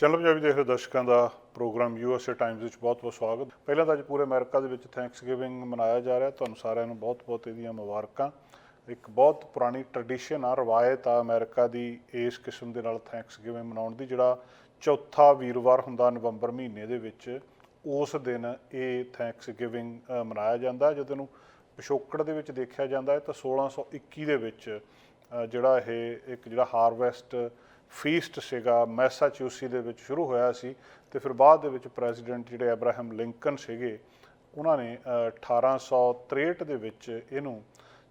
Channel Punjabi ਦੇਖ ਰਹੇ ਦਰਸ਼ਕਾਂ ਦਾ ਪ੍ਰੋਗਰਾਮ ਯੂਐਸਏ ਟਾਈਮਜ਼ ਵਿੱਚ ਬਹੁਤ-ਬਹੁਤ ਸਵਾਗਤ। ਪਹਿਲਾਂ ਤਾਂ ਅੱਜ ਪੂਰੇ ਅਮਰੀਕਾ ਦੇ ਵਿੱਚ ਥੈਂਕਸਗਿਵਿੰਗ ਮਨਾਇਆ ਜਾ ਰਿਹਾ, ਤੁਹਾਨੂੰ ਸਾਰਿਆਂ ਨੂੰ ਬਹੁਤ-ਬਹੁਤ ਇਹਦੀਆਂ ਮੁਬਾਰਕਾਂ। ਇੱਕ ਬਹੁਤ ਪੁਰਾਣੀ ਟ੍ਰੈਡੀਸ਼ਨ ਆ, ਰਵਾਇਤ ਆ ਅਮਰੀਕਾ ਦੀ ਇਸ ਕਿਸਮ ਦੇ ਨਾਲ ਥੈਂਕਸਗਿਵਿੰਗ ਮਨਾਉਣ ਦੀ, ਜਿਹੜਾ ਚੌਥਾ ਵੀਰਵਾਰ ਹੁੰਦਾ ਨਵੰਬਰ ਮਹੀਨੇ ਦੇ ਵਿੱਚ, ਉਸ ਦਿਨ ਇਹ ਥੈਂਕਸਗਿਵਿੰਗ ਮਨਾਇਆ ਜਾਂਦਾ। ਜਦੋਂ ਨੂੰ ਪਿਛੋਕੜ ਦੇ ਵਿੱਚ ਦੇਖਿਆ ਜਾਂਦਾ ਹੈ, ਤਾਂ 1621 ਦੇ ਵਿੱਚ ਜਿਹੜਾ ਇਹ ਇੱਕ ਜਿਹੜਾ ਹਾਰਵੈਸਟ ਫੀਸਟ ਸੀਗਾ ਮੈਸਾਚੂਸੀ ਦੇ ਵਿੱਚ ਸ਼ੁਰੂ ਹੋਇਆ ਸੀ ਤੇ ਫਿਰ ਬਾਅਦ ਦੇ ਵਿੱਚ ਪ੍ਰੈਜ਼ੀਡੈਂਟ ਜਿਹੜੇ ਅਬਰਾਹਮ ਲਿੰਕਨ ਸੀਗੇ ਉਹਨਾਂ ਨੇ ਅ, 1863 ਦੇ ਵਿੱਚ ਇਹਨੂੰ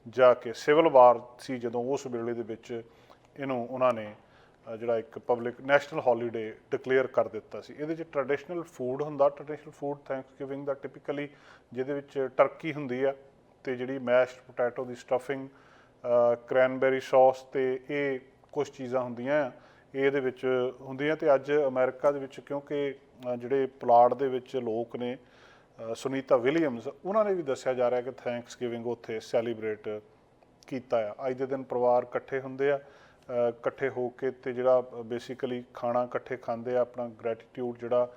ਜਾ ਕੇ ਸਿਵਲ ਵਾਰ ਸੀ ਜਦੋਂ ਉਸ ਵੇਲੇ ਦੇ ਵਿੱਚ ਇਹਨੂੰ ਉਹਨਾਂ ਨੇ ਜਿਹੜਾ ਇੱਕ ਪਬਲਿਕ ਨੈਸ਼ਨਲ ਹੌਲੀਡੇ ਡਿਕਲੇਅਰ ਕਰ ਦਿੱਤਾ ਸੀ। ਇਹਦੇ ਵਿੱਚ ਟ੍ਰੈਡੀਸ਼ਨਲ ਫੂਡ ਹੁੰਦਾ ਟ੍ਰੈਡੀਸ਼ਨਲ ਫੂਡ ਥੈਂਕਸਗਿਵਿੰਗ ਦਾ ਟਿਪੀਕਲੀ ਜਿਹਦੇ ਵਿੱਚ ਟਰਕੀ ਹੁੰਦੀ ਆ ਤੇ ਜਿਹੜੀ ਮੈਸ਼ਡ ਪੋਟੈਟੋ ਦੀ ਸਟਫਿੰਗ ਕ੍ਰੈਨਬੇਰੀ ਸੌਸ ਤੇ ਇਹ ਕੁਝ ਚੀਜ਼ਾਂ ਹੁੰਦੀਆਂ ਆ। ਇਹਦੇ ਵਿੱਚ ਹੁੰਦੀਆਂ ਤੇ ਅੱਜ ਅਮਰੀਕਾ ਦੇ ਵਿੱਚ ਕਿਉਂਕਿ ਜਿਹੜੇ ਪਲਾਟ ਦੇ ਵਿੱਚ ਲੋਕ ਨੇ ਸੁਨੀਤਾ ਵਿਲੀਅਮਸ, ਉਹਨਾਂ ਨੇ ਵੀ ਦੱਸਿਆ ਜਾ ਰਿਹਾ ਕਿ ਥੈਂਕਸ ਗਿਵਿੰਗ ਉੱਥੇ ਸੈਲੀਬ੍ਰੇਟ ਕੀਤਾ ਆ। ਅੱਜ ਦੇ ਦਿਨ ਪਰਿਵਾਰ ਇਕੱਠੇ ਹੁੰਦੇ ਆ ਇਕੱਠੇ ਹੋ ਕੇ ਤੇ ਜਿਹੜਾ ਬੇਸਿਕਲੀ ਖਾਣਾ ਇਕੱਠੇ ਖਾਂਦੇ ਆ, ਆਪਣਾ ਗ੍ਰੈਟੀਟਿਊਡ ਜਿਹੜਾ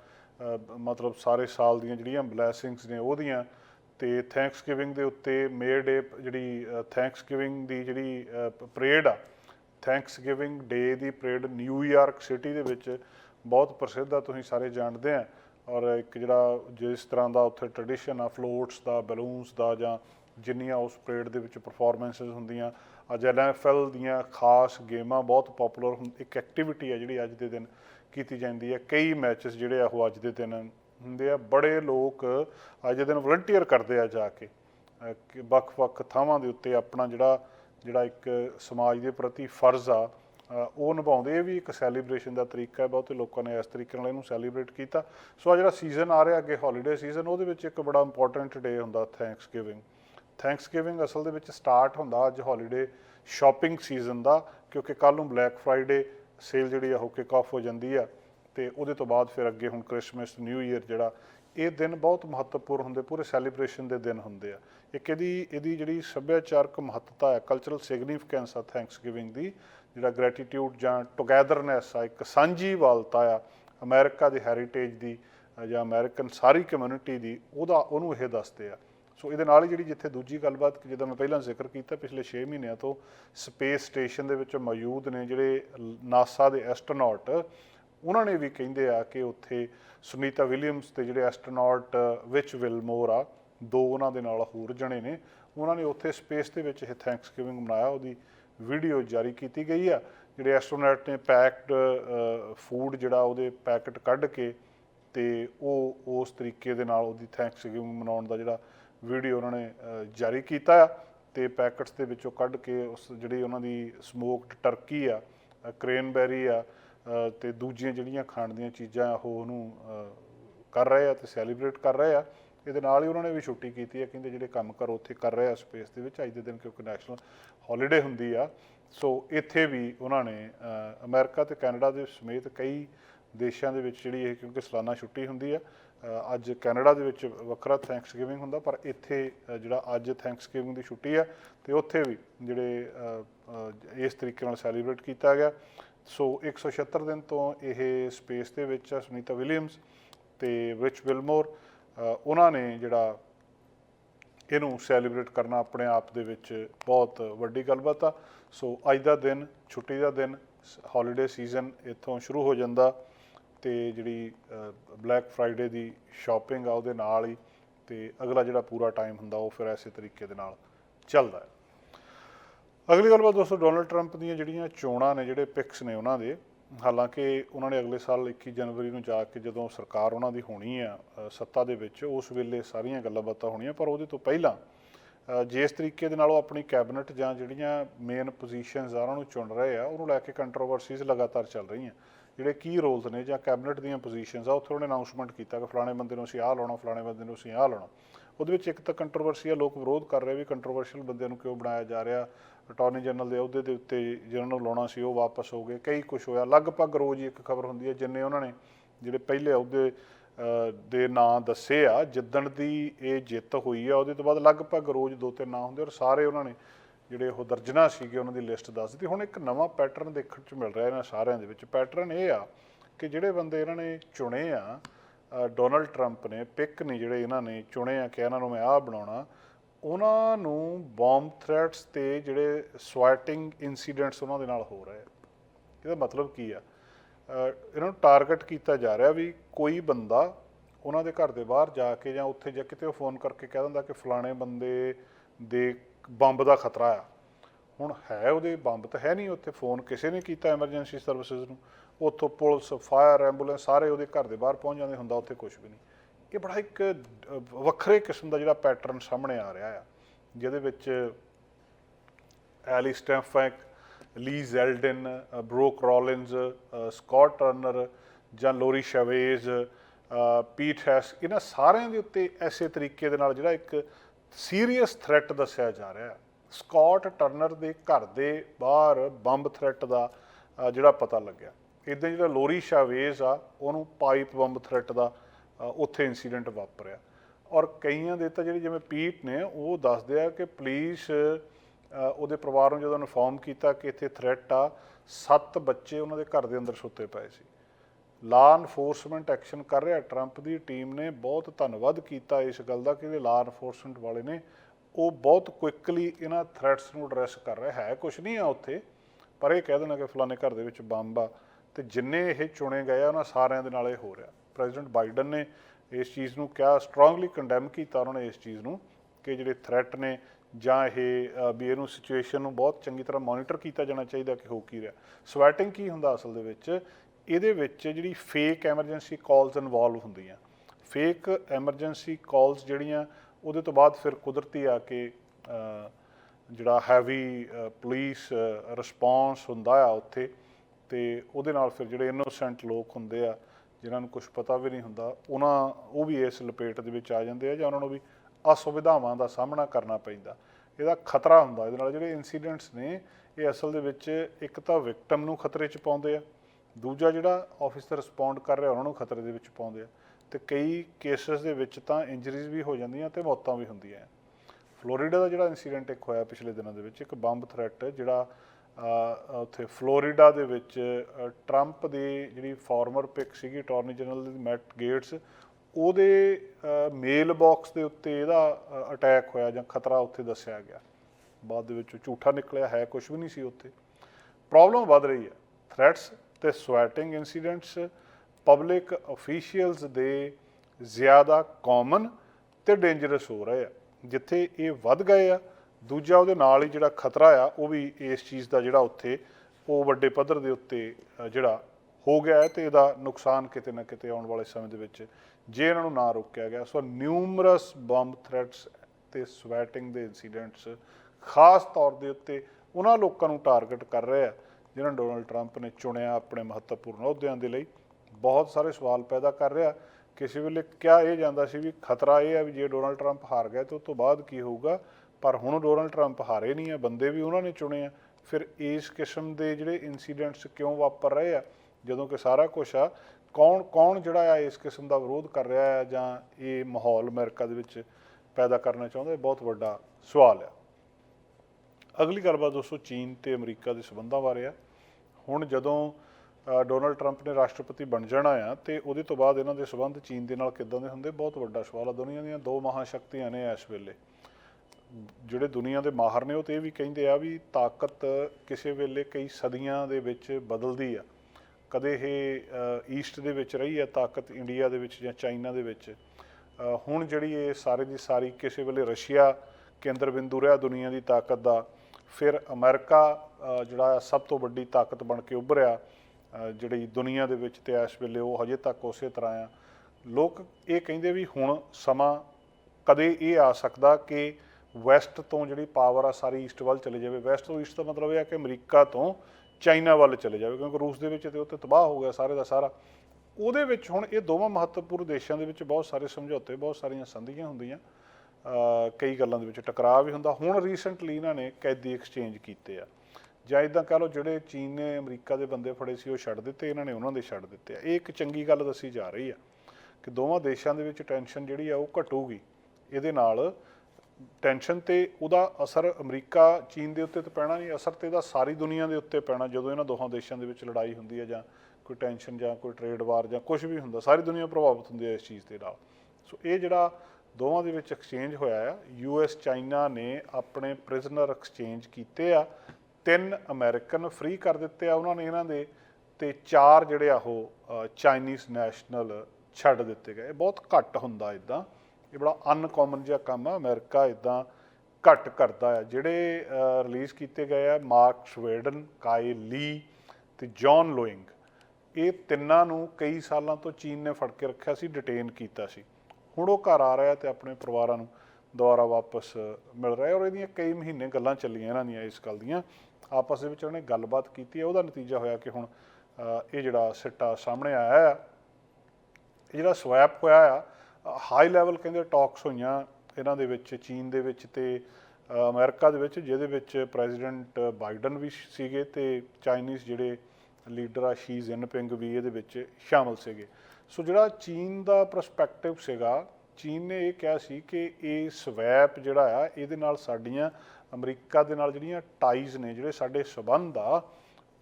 ਮਤਲਬ ਸਾਰੇ ਸਾਲ ਦੀਆਂ ਜਿਹੜੀਆਂ ਬਲੇਸਿੰਗਸ ਨੇ ਉਹਦੀਆਂ ਤੇ ਥੈਂਕਸਗਿਵਿੰਗ ਦੇ ਉੱਤੇ ਮੇਅਰ ਡੇ ਜਿਹੜੀ ਥੈਂਕਸ ਗਿਵਿੰਗ ਦੀ ਜਿਹੜੀ ਪਰੇਡ ਆ ਥੈਂਕਸਗਿਵਿੰਗ ਡੇ ਦੀ ਪਰੇਡ ਨਿਊਯਾਰਕ ਸਿਟੀ ਦੇ ਵਿੱਚ ਬਹੁਤ ਪ੍ਰਸਿੱਧ ਆ, ਤੁਸੀਂ ਸਾਰੇ ਜਾਣਦੇ ਆ। ਔਰ ਇੱਕ ਜਿਹੜਾ ਜਿਸ ਤਰ੍ਹਾਂ ਦਾ ਉੱਥੇ ਟ੍ਰੈਡੀਸ਼ਨ ਆ ਫਲੋਟਸ ਦਾ ਬਲੂਨਸ ਦਾ ਜਾਂ ਜਿੰਨੀਆਂ ਉਸ ਪਰੇਡ ਦੇ ਵਿੱਚ ਪਰਫਾਰਮੈਂਸਸ ਹੁੰਦੀਆਂ, ਅੱਜ ਐਨਐਫਐਲ ਦੀਆਂ ਖਾਸ ਗੇਮਾਂ ਬਹੁਤ ਪਪੂਲਰ ਇੱਕ ਐਕਟੀਵਿਟੀ ਆ ਜਿਹੜੀ ਅੱਜ ਦੇ ਦਿਨ ਕੀਤੀ ਜਾਂਦੀ ਹੈ ਕਈ ਮੈਚਸ ਜਿਹੜੇ ਆ ਉਹ ਅੱਜ ਦੇ ਦਿਨ ਹੁੰਦੇ ਆ। ਬੜੇ ਲੋਕ ਅੱਜ ਦੇ ਦਿਨ ਵਲੰਟੀਅਰ ਕਰਦੇ ਆ ਜਾ ਕੇ ਵੱਖ-ਵੱਖ ਥਾਵਾਂ ਦੇ ਉੱਤੇ ਆਪਣਾ ਜਿਹੜਾ ਜਿਹੜਾ ਇੱਕ ਸਮਾਜ ਦੇ ਪ੍ਰਤੀ ਫਰਜ਼ ਆ ਉਹ ਨਿਭਾਉਂਦੇ। ਇਹ ਵੀ ਇੱਕ ਸੈਲੀਬ੍ਰੇਸ਼ਨ ਦਾ ਤਰੀਕਾ ਹੈ, ਬਹੁਤੇ ਲੋਕਾਂ ਨੇ ਇਸ ਤਰੀਕੇ ਨਾਲ ਇਹਨੂੰ ਸੈਲੀਬ੍ਰੇਟ ਕੀਤਾ। ਸੋ ਆ ਜਿਹੜਾ ਸੀਜ਼ਨ ਆ ਰਿਹਾ, ਅੱਗੇ ਹੌਲੀਡੇ ਸੀਜ਼ਨ ਉਹਦੇ ਵਿੱਚ ਇੱਕ ਬੜਾ ਇੰਪੋਰਟੈਂਟ ਡੇ ਹੁੰਦਾ ਥੈਂਕਸਗਿਵਿੰਗ ਥੈਂਕਸਗਿਵਿੰਗ ਅਸਲ ਦੇ ਵਿੱਚ ਸਟਾਰਟ ਹੁੰਦਾ ਅੱਜ ਹੌਲੀਡੇ ਸ਼ਾਪਿੰਗ ਸੀਜ਼ਨ ਦਾ, ਕਿਉਂਕਿ ਕੱਲ ਨੂੰ ਬਲੈਕ ਫਰਾਈਡੇ ਸੇਲ ਜਿਹੜੀ ਆ ਹੋ ਕੇ ਆਫ ਹੋ ਜਾਂਦੀ ਆ। ਤੇ ਉਹਦੇ ਤੋਂ ਬਾਅਦ ਫਿਰ ਅੱਗੇ ਹੁਣ ਕ੍ਰਿਸਮਸ ਨਿਊ ਈਅਰ ਜਿਹੜਾ ਇਹ ਦਿਨ ਬਹੁਤ ਮਹੱਤਵਪੂਰਨ ਹੁੰਦੇ, ਪੂਰੇ ਸੈਲੀਬ੍ਰੇਸ਼ਨ ਦੇ ਦਿਨ ਹੁੰਦੇ ਆ। ਇੱਕ ਇਹਦੀ ਇਹਦੀ ਜਿਹੜੀ ਸੱਭਿਆਚਾਰਕ ਮਹੱਤਤਾ ਹੈ ਕਲਚਰਲ ਸਿਗਨੀਫਿਕੈਂਸ ਆ ਥੈਂਕਸਗਿਵਿੰਗ ਦੀ, ਜਿਹੜਾ ਗ੍ਰੈਟੀਟਿਊਡ ਜਾਂ ਟੁਗੇਦਰਨੈਸ ਆ, ਇੱਕ ਸਾਂਝੀ ਵਾਲਤਾ ਆ ਅਮਰੀਕਾ ਦੀ ਹੈਰੀਟੇਜ ਦੀ, ਜਾਂ ਅਮਰੀਕਨ ਸਾਰੀ ਕਮਿਊਨਿਟੀ ਦੀ, ਉਹਦਾ, ਉਹਨੂੰ ਇਹ ਦੱਸਦੇ ਆ। ਸੋ ਇਹਦੇ ਨਾਲ ਹੀ ਜਿਹੜੀ ਜਿੱਥੇ ਦੂਜੀ ਗੱਲਬਾਤ ਕਿ ਜਿੱਦਾਂ ਮੈਂ ਪਹਿਲਾਂ ਜ਼ਿਕਰ ਕੀਤਾ ਪਿਛਲੇ 6 ਮਹੀਨਿਆਂ ਤੋਂ ਸਪੇਸ ਸਟੇਸ਼ਨ ਦੇ ਵਿੱਚ ਮੌਜੂਦ ਨੇ ਜਿਹੜੇ ਨਾਸਾ ਦੇ ਐਸਟਰੋਨੌਟ ਉਹਨਾਂ ਨੇ ਵੀ ਕਹਿੰਦੇ ਆ ਕਿ ਉੱਥੇ ਸੁਨੀਤਾ ਵਿਲੀਅਮਸ ਤੇ ਜਿਹੜੇ ਐਸਟਰੋਨੌਟ, ਵਿਚ ਵਿਲਮੋਰ ਆ, ਦੋ ਉਹਨਾਂ ਦੇ ਨਾਲ ਹੋਰ ਜਣੇ ਨੇ। ਉਹਨਾਂ ਨੇ ਉੱਥੇ ਸਪੇਸ ਦੇ ਵਿੱਚ ਇਹ ਥੈਂਕਸਗਿਵਿੰਗ ਮਨਾਇਆ, ਉਹਦੀ ਵੀਡੀਓ ਜਾਰੀ ਕੀਤੀ ਗਈ ਆ। ਜਿਹੜੇ ਐਸਟਰੋਨੌਟ ਨੇ ਪੈਕਡ ਫੂਡ ਜਿਹੜਾ ਉਹਦੇ ਪੈਕਟ ਕੱਢ ਕੇ ਤੇ ਉਹ ਉਸ ਤਰੀਕੇ ਦੇ ਨਾਲ ਉਹਦੀ ਥੈਂਕਸਗਿਵਿੰਗ ਮਨਾਉਣ ਦਾ ਜਿਹੜਾ ਵੀਡੀਓ ਉਹਨਾਂ ਨੇ ਜਾਰੀ ਕੀਤਾ ਆ ਤੇ ਪੈਕਟਸ ਦੇ ਵਿੱਚੋਂ ਕੱਢ ਕੇ ਉਸ ਜਿਹੜੀ ਉਹਨਾਂ ਦੀ ਸਮੋਕਡ ਟਰਕੀ ਆ ਕ੍ਰੇਨਬੈਰੀ ਆ ਤੇ ਦੂਜੀਆਂ ਜਿਹੜੀਆਂ ਖਾਣ ਦੀਆਂ ਚੀਜ਼ਾਂ ਉਹ ਉਹਨੂੰ ਕਰ ਰਹੇ ਆ ਤੇ ਸੈਲੀਬ੍ਰੇਟ ਕਰ ਰਹੇ ਆ। ਇਹਦੇ ਨਾਲ ਹੀ ਉਹਨਾਂ ਨੇ ਵੀ ਛੁੱਟੀ ਕੀਤੀ ਹੈ ਕਹਿੰਦੇ ਜਿਹੜੇ ਕੰਮ ਕਰ ਉੱਥੇ ਕਰ ਰਹੇ ਆ ਸਪੇਸ ਦੇ ਵਿੱਚ ਅੱਜ ਦੇ ਦਿਨ ਕਿਉਂਕਿ ਨੈਸ਼ਨਲ ਹੌਲੀਡੇ ਹੁੰਦੀ ਆ। ਸੋ ਇੱਥੇ ਵੀ ਉਹਨਾਂ ਨੇ ਅ, ਅਮਰੀਕਾ ਤੇ ਕੈਨੇਡਾ ਦੇ ਸਮੇਤ ਕਈ ਦੇਸ਼ਾਂ ਦੇ ਵਿੱਚ ਜਿਹੜੀ ਇਹ ਕਿਉਂਕਿ ਸਾਲਾਨਾ ਛੁੱਟੀ ਹੁੰਦੀ ਆ ਅੱਜ ਕੈਨੇਡਾ ਦੇ ਵਿੱਚ ਵੱਖਰਾ ਥੈਂਕਸਗਿਵਿੰਗ ਹੁੰਦਾ, ਪਰ ਇੱਥੇ ਜਿਹੜਾ ਅੱਜ ਥੈਂਕਸਗਿਵਿੰਗ ਦੀ ਛੁੱਟੀ ਆ ਤੇ ਉੱਥੇ ਵੀ ਜਿਹੜੇ ਇਸ ਤਰੀਕੇ ਨਾਲ ਸੈਲੀਬ੍ਰੇਟ ਕੀਤਾ ਗਿਆ। ਸੋ 176 ਦਿਨ ਤੋਂ ਇਹ ਸਪੇਸ ਦੇ ਵਿੱਚ ਆ ਸੁਨੀਤਾ ਵਿਲੀਅਮਸ ਤੇ ਰਿਚ ਵਿਲਮੋਰ ਉਹਨਾਂ ਨੇ ਜਿਹੜਾ ਇਹਨੂੰ ਸੈਲੀਬ੍ਰੇਟ ਕਰਨਾ ਆਪਣੇ ਆਪ ਦੇ ਵਿੱਚ ਬਹੁਤ ਵੱਡੀ ਗੱਲਬਾਤ ਆ। ਸੋ ਅੱਜ ਦਾ ਦਿਨ, ਛੁੱਟੀ ਦਾ ਦਿਨ ਹੌਲੀਡੇ ਸੀਜ਼ਨ ਇੱਥੋਂ ਸ਼ੁਰੂ ਹੋ ਜਾਂਦਾ। ਤੇ ਜਿਹੜੀ ਬਲੈਕ ਫਰਾਈਡੇ ਦੀ ਸ਼ਾਪਿੰਗ ਆ ਉਹਦੇ ਨਾਲ ਹੀ ਤੇ ਅਗਲਾ ਜਿਹੜਾ ਪੂਰਾ ਟਾਈਮ ਹੁੰਦਾ ਉਹ ਫਿਰ ਐਸੇ ਤਰੀਕੇ ਦੇ ਨਾਲ ਚੱਲਦਾ ਹੈ। ਅਗਲੀ ਗੱਲਬਾਤ ਦੋਸਤੋ ਡੋਨਲਡ ਟਰੰਪ ਦੀਆਂ ਜਿਹੜੀਆਂ ਚੋਣਾਂ ਨੇ, ਜਿਹੜੇ ਪਿਕਸ ਨੇ ਉਹਨਾਂ ਦੇ, ਹਾਲਾਂਕਿ ਉਹਨਾਂ ਨੇ ਅਗਲੇ ਸਾਲ 21 ਜਨਵਰੀ ਨੂੰ ਜਾ ਕੇ ਜਦੋਂ ਸਰਕਾਰ ਉਹਨਾਂ ਦੀ ਹੋਣੀ ਆ ਸੱਤਾ ਦੇ ਵਿੱਚ, ਉਸ ਵੇਲੇ ਸਾਰੀਆਂ ਗੱਲਾਂ ਬਾਤਾਂ ਹੋਣੀਆਂ, ਪਰ ਉਹਦੇ ਤੋਂ ਪਹਿਲਾਂ ਜਿਸ ਤਰੀਕੇ ਦੇ ਨਾਲ ਉਹ ਆਪਣੀ ਕੈਬਨਿਟ ਜਾਂ ਜਿਹੜੀਆਂ ਮੇਨ ਪੋਜੀਸ਼ਨਸ ਆ, ਉਹਨਾਂ ਨੂੰ ਚੁਣ ਰਹੇ ਆ, ਉਹਨੂੰ ਲੈ ਕੇ ਕੰਟਰੋਵਰਸੀਜ਼ ਲਗਾਤਾਰ ਚੱਲ ਰਹੀਆਂ। ਜਿਹੜੇ ਕੀ ਰੋਲਸ ਨੇ ਜਾਂ ਕੈਬਨਿਟ ਦੀਆਂ ਪੋਜੀਸ਼ਨਸ ਆ, ਉੱਥੇ ਉਹਨੇ ਅਨਾਉਂਸਮੈਂਟ ਕੀਤਾ ਕਿ ਫਲਾਣੇ ਬੰਦੇ ਨੂੰ ਅਸੀਂ ਆਹ ਲਾਉਣਾ, ਫਲਾਣੇ ਬੰਦੇ ਨੂੰ ਅਸੀਂ ਆਹ ਲਾਉਣਾ। ਉਹਦੇ ਵਿੱਚ ਇੱਕ ਤਾਂ ਕੰਟਰੋਵਰਸੀ ਆ, ਲੋਕ ਵਿਰੋਧ ਕਰ ਰਹੇ ਵੀ ਕੰਟਰੋਵਰਸ਼ੀਅਲ ਬੰਦਿਆਂ ਨੂੰ ਕਿਉਂ ਬਣਾਇਆ ਜਾ ਰਿਹਾ? ਅਟਾਰਨੀ ਜਨਰਲ ਦੇ ਅਹੁਦੇ ਦੇ ਉੱਤੇ ਜਿਹਨਾਂ ਨੂੰ ਲਾਉਣਾ ਸੀ, ਉਹ ਵਾਪਸ ਹੋ ਗਏ, ਕਈ ਕੁਝ ਹੋਇਆ। ਲਗਭਗ ਰੋਜ਼ ਹੀ ਇੱਕ ਖਬਰ ਹੁੰਦੀ ਹੈ ਜਿੰਨੇ ਉਹਨਾਂ ਨੇ ਜਿਹੜੇ ਪਹਿਲੇ ਅਹੁਦੇ ਦੇ ਨਾਂ ਦੱਸੇ ਆ, ਜਿੱਦਣ ਦੀ ਇਹ ਜਿੱਤ ਹੋਈ ਆ, ਉਹਦੇ ਤੋਂ ਬਾਅਦ ਲਗਭਗ ਰੋਜ਼ ਦੋ ਤਿੰਨ ਨਾਂ ਹੁੰਦੇ ਔਰ ਸਾਰੇ ਉਹਨਾਂ ਨੇ ਜਿਹੜੇ ਉਹ ਦਰਜਨਾ ਸੀਗੇ ਉਹਨਾਂ ਦੀ ਲਿਸਟ ਦੱਸ ਦਿੱਤੀ। ਹੁਣ ਇੱਕ ਨਵਾਂ ਪੈਟਰਨ ਦੇਖਣ ਚ ਮਿਲ ਰਿਹਾ ਇਹਨਾਂ ਸਾਰਿਆਂ ਦੇ ਵਿੱਚ। ਪੈਟਰਨ ਇਹ ਆ ਕਿ ਜਿਹੜੇ ਬੰਦੇ ਇਹਨਾਂ ਨੇ ਚੁਣੇ ਆ ਡੋਨਲਡ ਟਰੰਪ ਨੇ, ਪਿਕ ਨਹੀਂ ਜਿਹੜੇ ਇਹਨਾਂ ਨੇ ਚੁਣੇ ਆ ਕਿ ਇਹਨਾਂ ਨੂੰ ਮੈਂ ਆਹ ਬਣਾਉਣਾ, ਉਹਨਾਂ ਨੂੰ ਬੰਬ ਥ੍ਰੈਟਸ ਤੇ ਜਿਹੜੇ ਸਵਾਟਿੰਗ ਇਨਸੀਡੈਂਟਸ ਉਹਨਾਂ ਦੇ ਨਾਲ ਹੋ ਰਹੇ ਆ। ਇਹਦਾ ਮਤਲਬ ਕੀ ਆ? ਇਹਨਾਂ ਨੂੰ ਟਾਰਗੇਟ ਕੀਤਾ ਜਾ ਰਿਹਾ ਵੀ ਕੋਈ ਬੰਦਾ ਉਹਨਾਂ ਦੇ ਘਰ ਦੇ ਬਾਹਰ ਜਾ ਕੇ ਜਾਂ ਉੱਥੇ ਜਾਂ ਕਿਤੇ ਉਹ ਫੋਨ ਕਰਕੇ ਕਹਿ ਦਿੰਦਾ ਕਿ ਫਲਾਣੇ ਬੰਦੇ ਦੇ ਬੰਬ ਦਾ ਖਤਰਾ ਆ। ਹੁਣ ਹੈ ਉਹਦੇ ਬੰਬ ਤਾਂ ਹੈ ਨਹੀਂ ਉੱਥੇ ਫੋਨ ਕਿਸੇ ਨੇ ਕੀਤਾ ਐਮਰਜੈਂਸੀ ਸਰਵਿਸਿਜ਼ ਨੂੰ। ਉੱਥੋਂ ਪੁਲਿਸ ਫਾਇਰ ਐਂਬੂਲੈਂਸ ਸਾਰੇ ਉਹਦੇ ਘਰ ਦੇ ਬਾਹਰ ਪਹੁੰਚ ਜਾਂਦੇ ਹੁੰਦਾ ਉੱਥੇ ਕੁਝ ਵੀ ਨਹੀਂ। ਇਹ ਬੜਾ ਇੱਕ ਵੱਖਰੇ ਕਿਸਮ ਦਾ ਜਿਹੜਾ ਪੈਟਰਨ ਸਾਹਮਣੇ ਆ ਰਿਹਾ ਆ ਜਿਹਦੇ ਵਿੱਚ Elise Stefanik Lee Zeldin Brooke Rollins uh, Scott Turner ਜਾਂ ਲੋਰੀ ਸ਼ਵੇਜ਼ ਅ, ਪੀਟ ਹੈਸ ਇਹਨਾਂ ਸਾਰਿਆਂ ਦੇ ਉੱਤੇ ਐਸੇ ਤਰੀਕੇ ਦੇ ਨਾਲ ਜਿਹੜਾ ਇੱਕ ਸੀਰੀਅਸ ਥ੍ਰੈਟ ਦੱਸਿਆ ਜਾ ਰਿਹਾ ਹੈ। ਸਕਾਟ ਟਰਨਰ ਦੇ ਘਰ ਦੇ ਬਾਹਰ ਬੰਬ ਥ੍ਰੈਟ ਦਾ ਜਿਹੜਾ ਪਤਾ ਲੱਗਿਆ। ਇਦਾਂ ਜਿਹੜਾ ਲੋਰੀ ਸ਼ਾਵੇਜ਼ ਆ, ਉਹਨੂੰ ਪਾਈਪ ਬੰਬ ਥ੍ਰੈਟ ਦਾ ਉੱਥੇ ਇਨਸੀਡੈਂਟ ਵਾਪਰਿਆ। ਔਰ ਕਈਆਂ ਦੇ ਤਾਂ ਜਿਹੜੇ ਜਿਵੇਂ ਪੀਟ ਨੇ, ਉਹ ਦੱਸਦੇ ਆ ਕਿ ਪੁਲਿਸ ਉਹਦੇ ਪਰਿਵਾਰ ਨੂੰ ਜਦੋਂ ਇਨਫੋਰਮ ਕੀਤਾ ਕਿ ਇੱਥੇ ਥ੍ਰੈਟ ਆ, ਸੱਤ ਬੱਚੇ ਉਹਨਾਂ ਦੇ ਘਰ ਦੇ ਅੰਦਰ ਸੁੱਤੇ ਪਏ ਸੀ। ਲਾ ਇਨਫੋਰਸਮੈਂਟ ਐਕਸ਼ਨ ਕਰ ਰਿਹਾ। ਟਰੰਪ ਦੀ ਟੀਮ ਨੇ ਬਹੁਤ ਧੰਨਵਾਦ ਕੀਤਾ ਇਸ ਗੱਲ ਦਾ ਕਿ ਜਿਹੜੇ ਲਾ ਇਨਫੋਰਸਮੈਂਟ ਵਾਲੇ ਨੇ ਉਹ ਬਹੁਤ ਕੁਇਕਲੀ ਇਹਨਾਂ ਥ੍ਰੈਟਸ ਨੂੰ ਐਡਰੈਸ ਕਰ ਰਿਹਾ। ਹੈ ਕੁਝ ਨਹੀਂ ਆ ਉੱਥੇ, ਪਰ ਇਹ ਕਹਿ ਦੇਣਾ ਕਿ ਫਲਾਣੇ ਘਰ ਦੇ ਵਿੱਚ ਬੰਬ ਆ ਤੇ ਜਿੰਨੇ ਇਹ ਚੁਣੇ ਗਏ ਆ, ਉਹਨਾਂ ਸਾਰਿਆਂ ਦੇ ਨਾਲ ਇਹ ਹੋ ਰਿਹਾ। ਪ੍ਰੈਜ਼ੀਡੈਂਟ ਬਾਈਡਨ ਨੇ ਇਸ ਚੀਜ਼ ਨੂੰ ਕਿਹਾ ਸਟਰੋਂਗਲੀ ਕੰਡੈਮ ਕੀਤਾ ਉਹਨਾਂ ਨੇ ਇਸ ਚੀਜ਼ ਨੂੰ ਕਿ ਜਿਹੜੇ ਥ੍ਰੈਟ ਨੇ ਜਾਂ ਇਹ ਵੀ ਇਹਨੂੰ ਸਿਚੁਏਸ਼ਨ ਨੂੰ ਬਹੁਤ ਚੰਗੀ ਤਰ੍ਹਾਂ ਮੋਨੀਟਰ ਕੀਤਾ ਜਾਣਾ ਚਾਹੀਦਾ ਕਿ ਹੋ ਕੀ ਰਿਹਾ। ਸਵੈਟਿੰਗ ਕੀ ਹੁੰਦਾ ਅਸਲ ਦੇ ਵਿੱਚ? ਇਹਦੇ ਵਿੱਚ ਜਿਹੜੀ ਫੇਕ ਐਮਰਜੈਂਸੀ ਕਾਲਸ ਇਨਵੋਲਵ ਹੁੰਦੀਆਂ। ਫੇਕ ਐਮਰਜੈਂਸੀ ਕਾਲਸ ਜਿਹੜੀਆਂ, ਉਹਦੇ ਤੋਂ ਬਾਅਦ ਫਿਰ ਕੁਦਰਤੀ ਆ ਕੇ ਜਿਹੜਾ ਹੈਵੀ ਪੁਲਿਸ ਰਿਸਪੌਂਸ ਹੁੰਦਾ ਆ ਉੱਥੇ, ਤੇ ਉਹਦੇ ਨਾਲ ਫਿਰ ਜਿਹੜੇ ਇਨੋਸੈਂਟ ਲੋਕ ਹੁੰਦੇ ਆ, ਜਿਨ੍ਹਾਂ ਨੂੰ ਕੁਝ ਪਤਾ ਵੀ ਨਹੀਂ ਹੁੰਦਾ, ਉਹਨਾਂ, ਉਹ ਵੀ ਇਸ ਲਪੇਟ ਦੇ ਵਿੱਚ ਆ ਜਾਂਦੇ ਆ ਜਾਂ ਉਹਨਾਂ ਨੂੰ ਵੀ ਅਸੁਵਿਧਾਵਾਂ ਦਾ ਸਾਹਮਣਾ ਕਰਨਾ ਪੈਂਦਾ। ਇਹਦਾ ਖਤਰਾ ਹੁੰਦਾ, ਇਹਦੇ ਨਾਲ ਜਿਹੜੇ ਇਨਸੀਡੈਂਟਸ ਨੇ, ਇਹ ਅਸਲ ਦੇ ਵਿੱਚ ਇੱਕ ਤਾਂ ਵਿਕਟਮ ਨੂੰ ਖਤਰੇ 'ਚ ਪਾਉਂਦੇ ਆ ਦੂਜਾ ਜਿਹੜਾ ਆਫਿਸਰ ਰਿਸਪੌਂਡ ਕਰ ਰਿਹਾ, ਉਹਨਾਂ ਨੂੰ ਖਤਰੇ ਦੇ ਵਿੱਚ ਪਾਉਂਦੇ ਆ। ਤੇ ਕਈ ਕੇਸਸ ਦੇ ਵਿੱਚ ਤਾਂ ਇੰਜਰੀਜ਼ ਵੀ ਹੋ ਜਾਂਦੀਆਂ ਤੇ ਮੌਤਾਂ ਵੀ ਹੁੰਦੀਆਂ ਫਲੋਰੀਡਾ ਦਾ ਜਿਹੜਾ ਇਨਸੀਡੈਂਟ ਇੱਕ ਹੋਇਆ ਪਿਛਲੇ ਦਿਨਾਂ ਦੇ ਵਿੱਚ, ਇੱਕ ਬੰਬ ਥ੍ਰੈਟ ਜਿਹੜਾ ਉੱਥੇ ਫਲੋਰੀਡਾ ਦੇ ਵਿੱਚ ਟਰੰਪ ਦੀ ਜਿਹੜੀ ਫਾਰਮਰ ਪਿਕ ਸੀਗੀ ਅਟਾਰਨੀ ਜਨਰਲ ਮੈਟ ਗੇਟਸ ਉਹਦੇ ਮੇਲ ਬਾਕਸ ਦੇ ਉੱਤੇ ਇਹਦਾ ਅਟੈਕ ਹੋਇਆ ਜਾਂ ਖਤਰਾ ਉੱਥੇ ਦੱਸਿਆ ਗਿਆ। ਬਾਅਦ ਦੇ ਵਿੱਚ ਉਹ ਝੂਠਾ ਨਿਕਲਿਆ, ਹੈ ਕੁਝ ਵੀ ਨਹੀਂ ਸੀ ਉੱਥੇ। ਪ੍ਰੋਬਲਮ ਵੱਧ ਰਹੀ ਹੈ। ਥ੍ਰੈਟਸ ਤੇ ਸਵੈਟਿੰਗ ਇਨਸੀਡੈਂਟਸ ਪਬਲਿਕ ਅਫੀਸ਼ੀਅਲਸ ਦੇ ਜ਼ਿਆਦਾ ਕਾਮਨ ਤੇ ਡੇਂਜਰਸ ਹੋ ਰਹੇ ਆ। ਜਿੱਥੇ ਇਹ ਵੱਧ ਗਏ ਆ, ਦੂਜਾ ਉਹਦੇ ਨਾਲ ਹੀ ਜਿਹੜਾ ਖਤਰਾ ਆ, ਉਹ ਵੀ ਇਸ ਚੀਜ਼ ਦਾ ਜਿਹੜਾ ਉੱਥੇ ਉਹ ਵੱਡੇ ਪੱਧਰ ਦੇ ਉੱਤੇ ਜਿਹੜਾ ਹੋ ਗਿਆ ਹੈ ਤੇ ਇਹਦਾ ਨੁਕਸਾਨ ਕਿਤੇ ਨਾ ਕਿਤੇ ਆਉਣ ਵਾਲੇ ਸਮੇਂ ਦੇ ਵਿੱਚ ਜੇ ਇਹਨਾਂ ਨੂੰ ਨਾ ਰੋਕਿਆ ਗਿਆ। ਸੋ ਨਿਊਮਰਸ ਬੰਬ ਥ੍ਰੈਟਸ ਤੇ ਸਵੈਟਿੰਗ ਦੇ ਇਨਸੀਡੈਂਟਸ ਖਾਸ ਤੌਰ ਦੇ ਉੱਤੇ ਉਹਨਾਂ ਲੋਕਾਂ ਨੂੰ ਟਾਰਗੇਟ ਕਰ ਰਹੇ ਆ। ਜਿਹਨਾਂ ਡੋਨਲਡ ਟਰੰਪ ਨੇ ਚੁਣਿਆ ਆਪਣੇ ਮਹੱਤਵਪੂਰਨ ਅਹੁਦਿਆਂ ਦੇ ਲਈ, ਬਹੁਤ ਸਾਰੇ ਸਵਾਲ ਪੈਦਾ ਕਰ ਰਿਹਾ। ਕਿਸੇ ਵੇਲੇ ਕਿਹਾ ਇਹ ਜਾਂਦਾ ਸੀ ਵੀ ਖਤਰਾ ਇਹ ਹੈ ਵੀ ਜੇ ਡੋਨਲਡ ਟਰੰਪ ਹਾਰ ਗਿਆ ਤਾਂ ਉਸ ਤੋਂ ਬਾਅਦ ਕੀ ਹੋਊਗਾ? ਪਰ ਹੁਣ ਡੋਨਲਡ ਟਰੰਪ ਹਾਰੇ ਨਹੀਂ ਆ, ਬੰਦੇ ਵੀ ਉਹਨਾਂ ਨੇ ਚੁਣੇ ਆ। ਫਿਰ ਇਸ ਕਿਸਮ ਦੇ ਜਿਹੜੇ ਇਨਸੀਡੈਂਟਸ ਕਿਉਂ ਵਾਪਰ ਰਹੇ ਆ? ਜਦੋਂ ਕਿ ਸਾਰਾ ਕੁਝ ਆ, ਕੌਣ ਕੌਣ ਜਿਹੜਾ ਆ ਇਸ ਕਿਸਮ ਦਾ ਵਿਰੋਧ ਕਰ ਰਿਹਾ ਹੈ ਜਾਂ ਇਹ ਮਾਹੌਲ ਅਮਰੀਕਾ ਦੇ ਵਿੱਚ ਪੈਦਾ ਕਰਨਾ ਚਾਹੁੰਦਾ, ਇਹ ਬਹੁਤ ਵੱਡਾ ਸਵਾਲ ਆ। ਅਗਲੀ ਗੱਲਬਾਤ ਦੋਸਤੋ ਚੀਨ ਤੇ ਅਮਰੀਕਾ ਦੇ ਸਬੰਧਾਂ ਬਾਰੇ ਆ। ਹੁਣ ਜਦੋਂ ਡੋਨਲਡ ਟਰੰਪ ਨੇ ਰਾਸ਼ਟਰਪਤੀ ਬਣ ਜਾਣਾ ਆ, ਤੇ ਉਹਦੇ ਤੋਂ ਬਾਅਦ ਇਹਨਾਂ ਦੇ ਸਬੰਧ ਚੀਨ ਦੇ ਨਾਲ ਕਿੱਦਾਂ ਦੇ ਹੁੰਦੇ? ਬਹੁਤ ਵੱਡਾ ਸਵਾਲ ਆ। ਦੁਨੀਆ ਦੀਆਂ ਦੋ ਮਹਾਸ਼ਕਤੀਆਂ ਨੇ ਇਸ ਵੇਲੇ। ਜਿਹੜੇ ਦੁਨੀਆ ਦੇ ਮਾਹਰ ਨੇ, ਉਹ ਤੇ ਇਹ ਵੀ ਕਹਿੰਦੇ ਆ ਵੀ ਤਾਕਤ ਕਿਸੇ ਵੇਲੇ ਕਈ ਸਦੀਆਂ ਦੇ ਵਿੱਚ ਬਦਲਦੀ ਆ। ਕਦੇ ਇਹ ਈਸਟ ਦੇ ਵਿੱਚ ਰਹੀ ਆ ਤਾਕਤ ਇੰਡੀਆ ਦੇ ਵਿੱਚ ਜਾਂ ਚਾਈਨਾ ਦੇ ਵਿੱਚ। ਹੁਣ ਜਿਹੜੀ ਇਹ ਸਾਰੇ ਦੀ ਸਾਰੀ ਕਿਸੇ ਵੇਲੇ ਰਸ਼ੀਆ ਕੇਂਦਰ ਬਿੰਦੂ ਰਿਹਾ ਦੁਨੀਆ ਦੀ ਤਾਕਤ ਦਾ ਫਿਰ ਅਮਰੀਕਾ ਅ, ਜਿਹੜਾ ਸਭ ਤੋਂ ਵੱਡੀ ਤਾਕਤ ਬਣ ਕੇ ਉੱਭਰਿਆ ਜਿਹੜੀ ਦੁਨੀਆ ਦੇ ਵਿੱਚ ਤੇ ਇਸ ਵੇਲੇ ਉਹ ਹਜੇ ਤੱਕ ਉਸੇ ਤਰ੍ਹਾਂ ਆ। ਲੋਕ ਇਹ ਕਹਿੰਦੇ ਵੀ ਹੁਣ ਸਮਾਂ ਕਦੇ ਇਹ ਆ ਸਕਦਾ ਕਿ ਵੈਸਟ ਤੋਂ ਜਿਹੜੀ ਪਾਵਰ ਆ ਸਾਰੀ ਈਸਟ ਵੱਲ ਚਲੇ ਜਾਵੇ। ਵੈਸਟ ਤੋਂ ਈਸਟ ਦਾ ਮਤਲਬ ਇਹ ਆ ਕਿ ਅਮਰੀਕਾ ਤੋਂ ਚਾਈਨਾ ਵੱਲ ਚਲੇ ਜਾਵੇ ਕਿਉਂਕਿ ਰੂਸ ਦੇ ਵਿੱਚ ਤੇ ਉੱਤੇ ਤਬਾਹ ਹੋ ਗਿਆ ਸਾਰੇ ਦਾ ਸਾਰਾ। ਉਹਦੇ ਵਿੱਚ ਹੁਣ ਇਹ ਦੋਵਾਂ ਮਹੱਤਵਪੂਰਨ ਦੇਸ਼ਾਂ ਦੇ ਵਿੱਚ ਬਹੁਤ ਸਾਰੇ ਸਮਝੌਤੇ ਬਹੁਤ ਸਾਰੀਆਂ ਸੰਧੀਆਂ ਹੁੰਦੀਆਂ। ਕਈ ਗੱਲਾਂ ਦੇ ਵਿੱਚ ਟਕਰਾਅ ਵੀ ਹੁੰਦਾ। ਹੁਣ ਰੀਸੈਂਟਲੀ ਇਹਨਾਂ ਨੇ ਕੈਦੀ ਐਕਸਚੇਂਜ ਕੀਤੇ ਆ। ਜਾਂ ਇਦਾਂ ਕਹ ਲਓ ਜਿਹੜੇ ਚੀਨ ਨੇ ਅਮਰੀਕਾ ਦੇ ਬੰਦੇ ਫੜੇ ਸੀ, ਉਹ ਛੱਡ ਦਿੱਤੇ, ਇਹਨਾਂ ਨੇ ਉਹਨਾਂ ਦੇ ਛੱਡ ਦਿੱਤੇ ਆ। ਇਹ ਇੱਕ ਚੰਗੀ ਗੱਲ ਦੱਸੀ ਜਾ ਰਹੀ ਆ ਕਿ ਦੋਵਾਂ ਦੇਸ਼ਾਂ ਦੇ ਵਿੱਚ ਟੈਨਸ਼ਨ ਜਿਹੜੀ ਆ ਉਹ ਘਟੂਗੀ। ਇਹਦੇ ਨਾਲ ਟੈਨਸ਼ਨ ਤੇ ਉਹਦਾ ਅਸਰ ਅਮਰੀਕਾ, ਚੀਨ ਦੇ ਉੱਤੇ ਤਾਂ ਪੈਣਾ ਨਹੀਂ, ਅਸਰ ਤੇ ਇਹਦਾ ਸਾਰੀ ਦੁਨੀਆ ਦੇ ਉੱਤੇ ਪੈਣਾ, ਜਦੋਂ ਇਹਨਾਂ ਦੋਹਾਂ ਦੇਸ਼ਾਂ ਦੇ ਵਿੱਚ ਲੜਾਈ ਹੁੰਦੀ ਹੈ ਜਾਂ ਕੋਈ ਟੈਨਸ਼ਨ ਜਾਂ ਕੋਈ ਟ੍ਰੇਡ ਵਾਰ ਜਾਂ ਕੁਝ ਵੀ ਹੁੰਦਾ, ਸਾਰੀ ਦੁਨੀਆ ਪ੍ਰਭਾਵਿਤ ਹੁੰਦੀ ਹੈ ਇਸ ਚੀਜ਼ ਦੇ ਨਾਲ। ਸੋ ਇਹ ਜਿਹੜਾ ਦੋਵਾਂ ਦੇ ਵਿੱਚ ਐਕਸਚੇਂਜ ਹੋਇਆ ਆ। ਯੂਐਸ ਚਾਈਨਾ ਨੇ ਆਪਣੇ ਪ੍ਰਿਜ਼ਨਰ ਐਕਸਚੇਂਜ ਕੀਤੇ ਆ। ਤਿੰਨ ਅਮਰੀਕਨ ਫ੍ਰੀ ਕਰ ਦਿੱਤੇ ਆ ਉਹਨਾਂ ਨੇ ਇਹਨਾਂ ਦੇ ਤੇ ਚਾਰ ਜਿਹੜੇ ਆ ਉਹ ਚਾਈਨੀਜ਼ ਨੈਸ਼ਨਲ ਛੱਡ ਦਿੱਤੇ ਗਏ। ਬਹੁਤ ਘੱਟ ਹੁੰਦਾ ਇਦਾਂ ਇਹ ਬੜਾ ਅਨਕਾਮਨ ਜਿਹਾ ਕੰਮ ਆ। ਅਮਰੀਕਾ ਇਦਾਂ ਘੱਟ ਕਰਦਾ ਆ। ਜਿਹੜੇ ਰਿਲੀਜ਼ ਕੀਤੇ ਗਏ ਆ ਮਾਰਕ ਸਵੇਡਨ ਕਾਈ ਲੀ ਤੇ ਜੌਨ ਲੋਇੰਗ ਇਹ ਤਿੰਨਾਂ ਨੂੰ ਕਈ ਸਾਲਾਂ ਤੋਂ ਚੀਨ ਨੇ ਫੜ ਕੇ ਰੱਖਿਆ ਸੀ ਡਿਟੇਨ ਕੀਤਾ ਸੀ। ਹੁਣ ਉਹ ਘਰ ਆ ਰਿਹਾ ਤੇ ਆਪਣੇ ਪਰਿਵਾਰਾਂ ਨੂੰ ਦੁਬਾਰਾ ਵਾਪਸ ਮਿਲ ਰਿਹਾ ਔਰ ਇਹਦੀਆਂ ਕਈ ਮਹੀਨੇ ਗੱਲਾਂ ਚੱਲੀਆਂ ਇਹਨਾਂ ਦੀਆਂ ਇਸ ਗੱਲ ਦੀਆਂ। ਆਪਸ ਦੇ ਵਿੱਚ ਉਹਨੇ ਗੱਲਬਾਤ ਕੀਤੀ ਹੈ ਉਹਦਾ ਨਤੀਜਾ ਹੋਇਆ ਕਿ ਹੁਣ ਇਹ ਜਿਹੜਾ ਸਿੱਟਾ ਸਾਹਮਣੇ ਆਇਆ ਆ ਇਹ ਜਿਹੜਾ ਸਵੈਪ ਹੋਇਆ ਆ ਹਾਈ ਲੈਵਲ ਕਹਿੰਦੇ ਟਾਕਸ ਹੋਈਆਂ ਇਹਨਾਂ ਦੇ ਵਿੱਚ ਚੀਨ ਦੇ ਵਿੱਚ ਤੇ ਅ, ਅਮਰੀਕਾ ਦੇ ਵਿੱਚ ਜਿਹਦੇ ਵਿੱਚ ਪ੍ਰੈਜ਼ੀਡੈਂਟ ਬਾਈਡਨ ਵੀ ਸੀਗੇ ਤੇ ਚਾਈਨੀਜ਼ ਜਿਹੜੇ ਲੀਡਰ ਆ ਸ਼ੀ ਜਿਨਪਿੰਗ ਵੀ ਇਹਦੇ ਵਿੱਚ ਸ਼ਾਮਲ ਸੀਗੇ। ਸੋ ਜਿਹੜਾ ਚੀਨ ਦਾ ਪਰਸਪੈਕਟਿਵ ਸੀਗਾ, ਚੀਨ ਨੇ ਇਹ ਕਿਹਾ ਸੀ ਕਿ ਇਹ ਸਵੈਪ ਜਿਹੜਾ ਆ, ਇਹਦੇ ਨਾਲ ਸਾਡੀਆਂ ਅਮਰੀਕਾ ਦੇ ਨਾਲ ਜਿਹੜੀਆਂ ਟਾਈਜ਼ ਨੇ, ਜਿਹੜੇ ਸਾਡੇ ਸਬੰਧ ਆ,